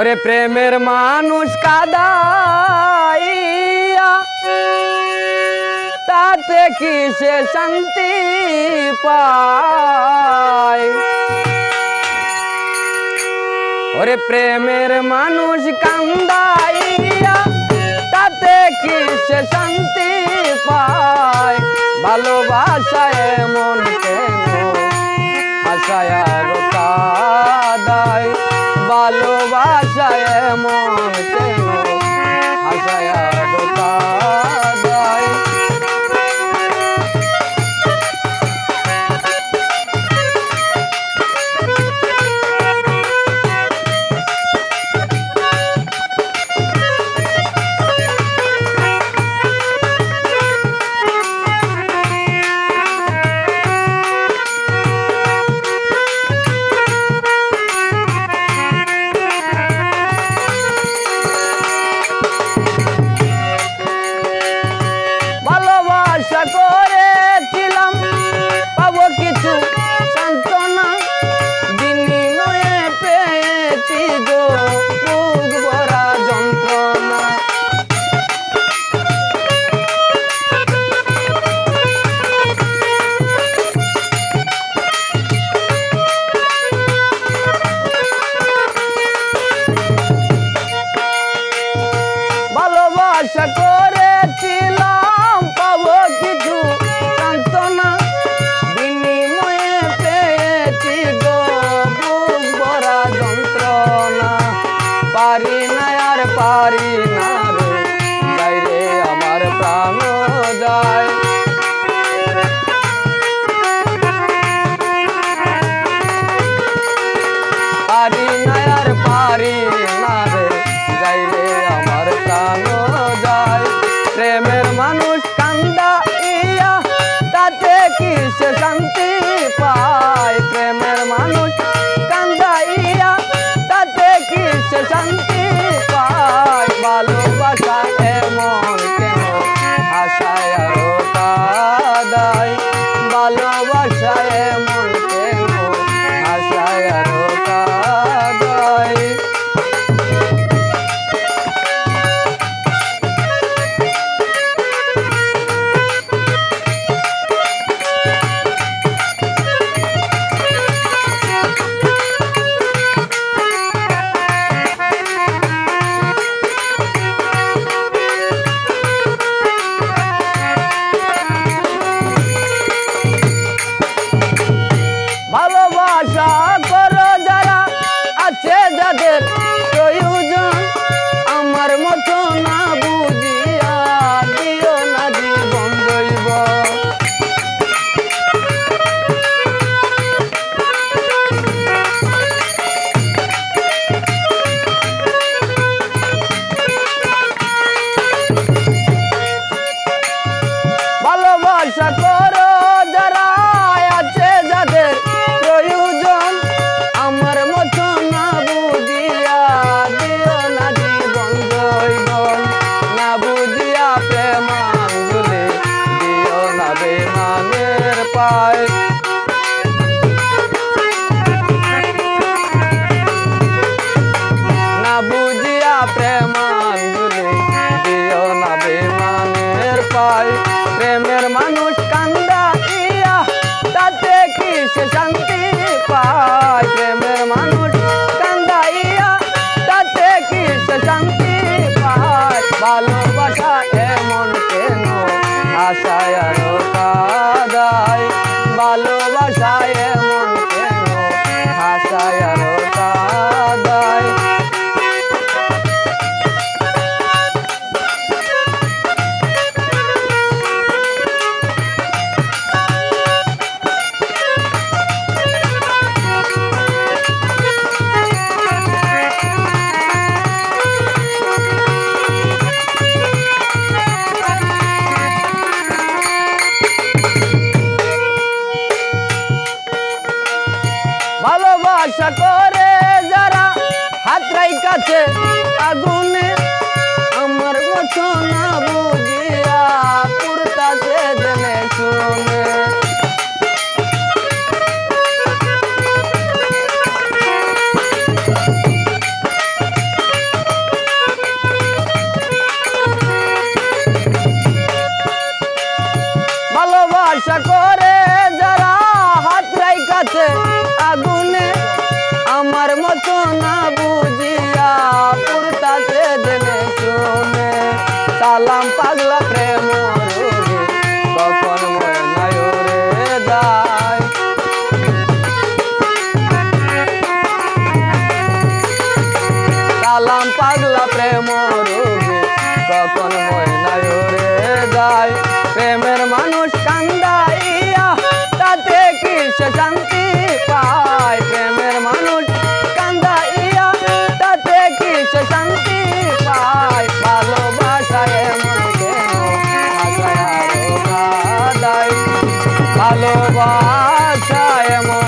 ওরে প্রেমের মানুষ কাদাইয়া, তাতে কি সে শান্তি পায়? ওরে প্রেমের মানুষ কান্দাইয়া, তাতে কি সে শান্তি পায়? ভালোবাসায় মন কেন আশায় আশায় মন ভালোবাসায় সকল ভালোবাসায় কাছে আগুনে। আমার ঘটনা বুঝিয়া কুর্তা জেনে শুনে। ভালোবাসা করে যারা হাত রাই কাছে আগুনে, আমার মতো না বুঝ পুরতাছে সালাম পাগলা প্রেম কখন সালাম রোগে কখন ময়নায়রে যায়। প্রেমের মানুষ কান্দাইয়া, তাতে কি শান্তি পায়? প্রেমের মানুষ కాషాయమో